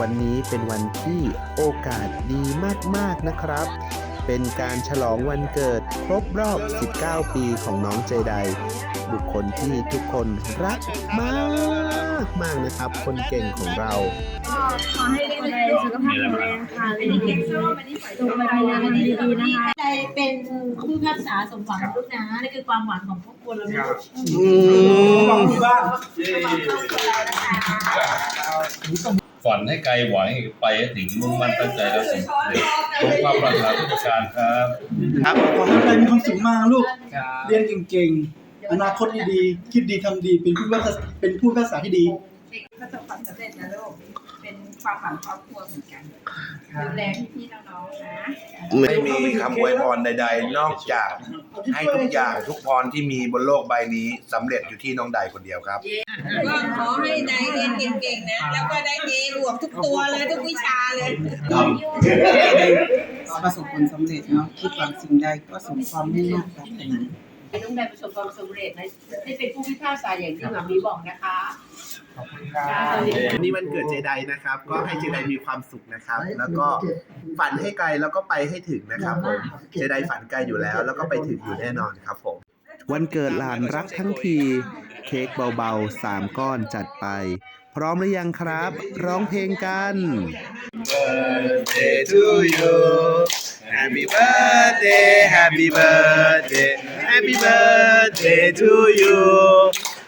วันนี้เป็นวันที่โอกาสดีมากๆนะครับ เป็นการฉลองวันเกิดครบรอบ 19 ปีของน้องเจไดบุคคลที่ทุกคนรักมากมากๆนะครับ คนเก่งของเราก็ขอให้คนใดสุขภาพแข็งแรงค่ะเรียนเก่งจงไปในงานดีๆนะคะใจเป็นผู้พิพากษาสมหวังลูกนะนี่คือความหวังของครอบครัวเรานะลูก ฝันให้ไกลหวังให้ไปให้ถึงมุ่งมั่นตั้งใจแล้วสำเร็จตรงความปรารถนาทุกประการครับครับขอให้ไปมีความสุขมากลูก เรียนเก่งๆ อนาคตดีๆคิดดีทำดี เป็นผู้รักษาเป็นผู้รักษาที่ดี ประสบความสำเร็จนะลูก เป็นความหวังครอบครัวเหมือนกันดูแลพี่ๆน้องๆนะไม่มีคำอวยพรใด ๆ นอกจากให้ทุกอย่างทุกพรที่มีบนโลกใบนี้สำเร็จอยู่ที่น้องใดคนเดียวครับก็ขอให้นายเรียนเก่งๆนะ แล้วก็ได้เอบวกทุกตัวเลยทุกวิชาเลยประสบผลสำเร็จเนาะคิดหวังสิ่งใดก็สมความมุ่งมั่นปรารถนาให้น้องได้ประสบความสำเร็จนะให้เป็นผู้พิพากษาอย่างที่หมามีบอกนะคะ วันนี้วันเกิดเจไดนะครับ ก็ให้เจไดมีความสุขนะครับ แล้วก็ฝันให้ไกลแล้วก็ไปให้ถึงนะครับผมเจไดฝันไกลอยู่แล้ว แล้วก็ไปถึงอยู่แน่นอนครับผมวันเกิดหลานรักทั้งที เค้กเบาๆสามก้อนจัดไป พร้อมหรือยังครับ ร้องเพลงกัน birthday to you Happy birthday Happy birthday Happy birthday to you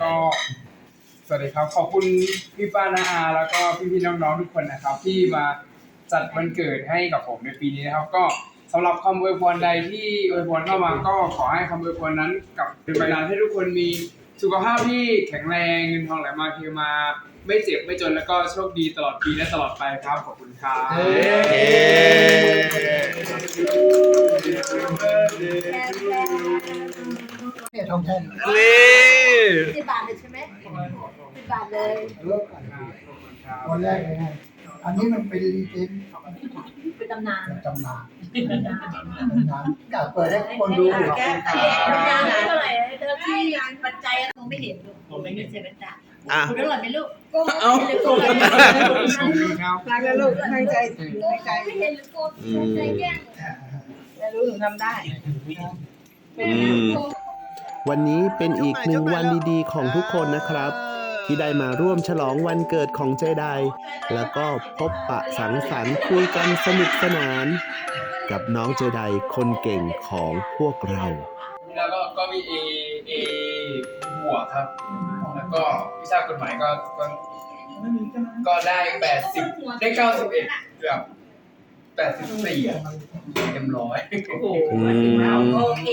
ก็ สวัสดีครับ ขอบคุณพี่ป้านาอา แล้วก็พี่พี่ๆน้องๆทุกคนนะครับ ที่มาจัดวันเกิดให้กับผมในปีนี้นะครับ ก็สำหรับคำอวยพรใดที่อวยพรเข้ามาก็ขอให้คำอวยพรนั้นกลับเป็นไปนานให้ทุกคนมีสุขภาพที่แข็งแรงเงินทองไหลมาเทมา ไม่เจ็บไม่จนแล้วก็โชคดีตลอดปีและตลอดไปครับขอบคุณครับ เนี่ยทองแท่งนี่สิบบาทเลยใช่ไหมสิบบาทเลยวันแรกเลยนะอันนี้มันเป็นรีเจนเป็นตำนานจำนานตำนานกล้าเปิดให้คนดูแก้ไขตำนานเท่าไหร่เธอที่ปัจจัยมองไม่เห็นลูกผมไม่มีเซเว่นตาอะคุณอร่อยไหมลูกเอาไม่เลยโกงเลยครับรักนะลูกตั้งใจตั้งใจไม่เห็นหรือโกงใจแกล้งจะรู้หนูทำได้อืม วันนี้เป็นอีกหนึ่งวันดีๆ ของทุกคนนะครับ ที่ได้มาร่วมฉลองวันเกิดของเจไดแล้วก็พบปะสังสรรค์คุยกันสนุกสนาน กับน้องเจไดคนเก่งของพวกเรา แล้วก็ก็มี A A บวกครับ แล้วก็วิชากฎหมายก็ก็ก็ได้แปดสิบได้เก้าสิบเอ็ดเกือบแปดสิบสี่เต็มร้อย โอ้โหอืมโอเค